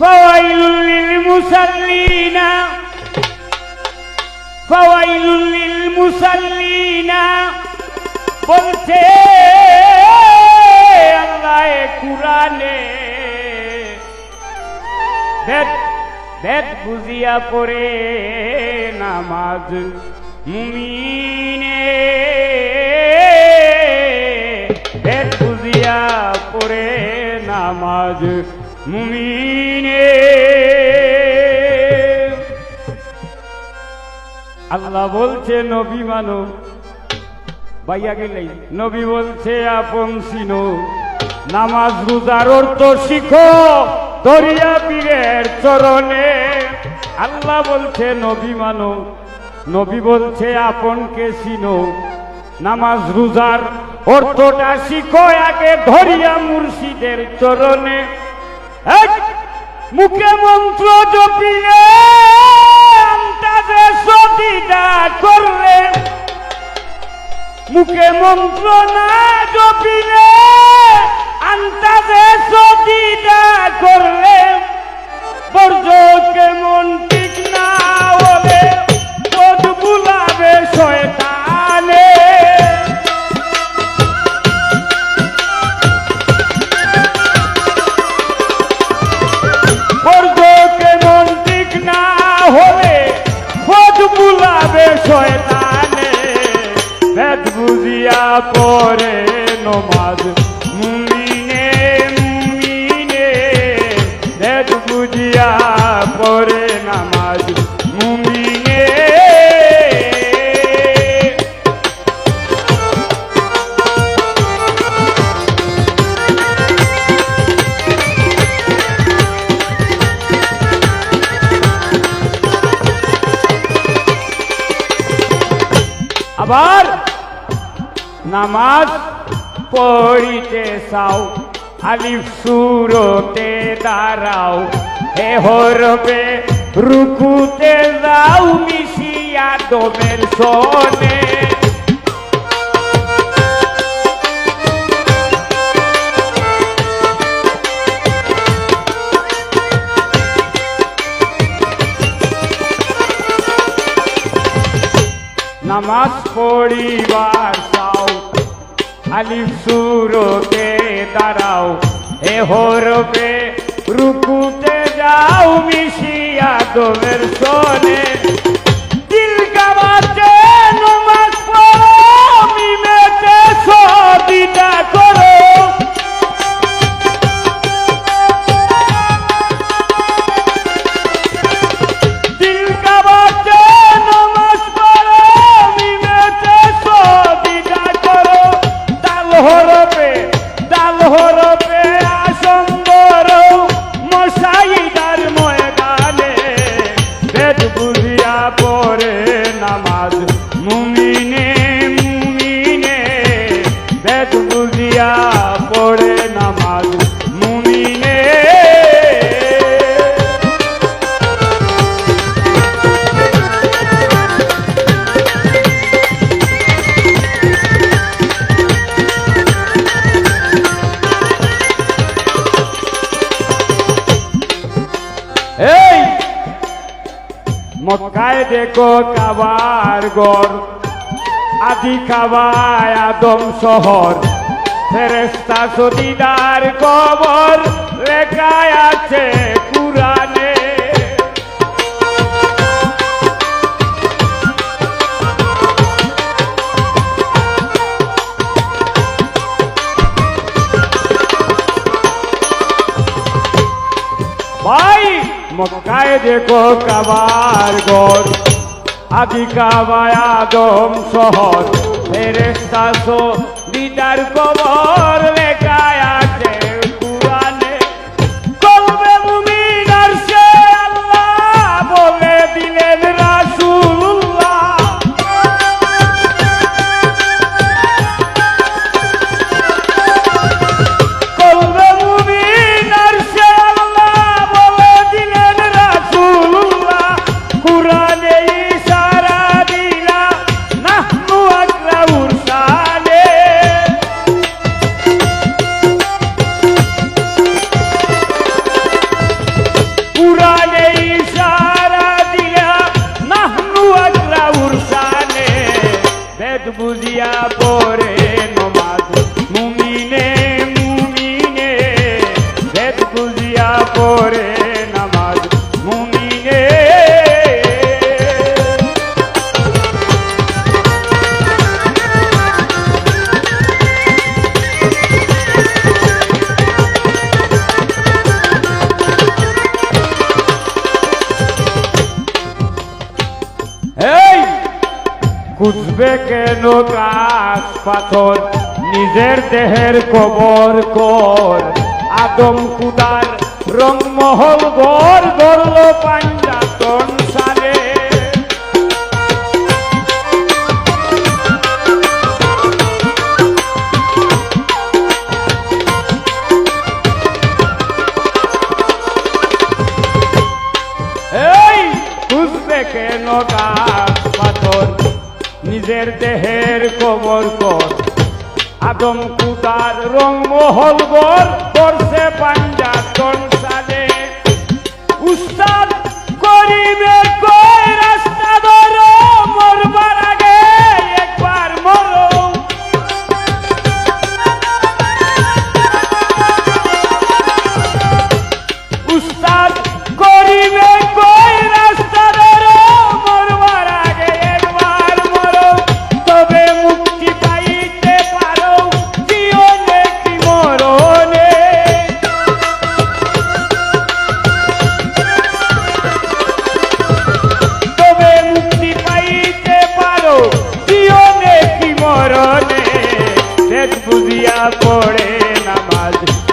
فويل للمصلين فويل للمصلين বলছে আল্লাহ কুরানে বেদ বেদ বুঝিয়া পড়ে নামাজ মুমিনে বেদ বুঝিয়া পড়ে নামাজ মুমিনে। আল্লাহ বলছে, নবী মানব ভাইয়া গেলেই। নবী বলছে, আপন সিনো। নামাজ রোজার অর্থ শিখো দরিয়া পীরের চরণে। আল্লাহ বলছে, নবী মানো। নবী বলছে, আপনকে চিনো নামাজ রোজার অর্থটা শিখো আগে ধরিয়া মুর্শিদের চরণে। মুখে মন্ত্র জপিলে সতীটা করলে। মুখে মন্ত্র না জপিলে আন্তাজে সতীটা করলে। বর্জ কেমন শয়তানে ভেদ বুঝিয়া পরে নমাজ। আবার নামাজ পড়িতে চাও আলিফ সুরতে দাঁড়াও হে হরবে রুকুতে যাও মিশিয়া দমের সনে নামাজ পড়িবার চাও। আলিফ সুরতে দাঁড়াও এ হরবে রুকুতে যাও মিশিয়া তোমের সনে। মুমিনে মুমিনে বেদ বুঝিয়া মক্কায় দেখো কাবার গড়। আদি কাবায় আদম শহর। ফেরেস্তা সতীদার কবর লেখায় আছে কুরানে ভাই মক্কায় দেখো কাবার গর আদি কাবায় আদম শহর। ফেরেস্তা দিদার কবর। પોરે નો માધુ খুঁজবে কেন গাছ পাথর? নিজের দেহের কবর কর। আদম কুদার রংমহল গর গরল পাঞ্জাতন সারে এই খুঁজবে কেন গাছ পাথর? নিজের দেহের কবর কর। আদম কুতার রং মহল গর করছে পাঞ্জাতন પડે નમાજ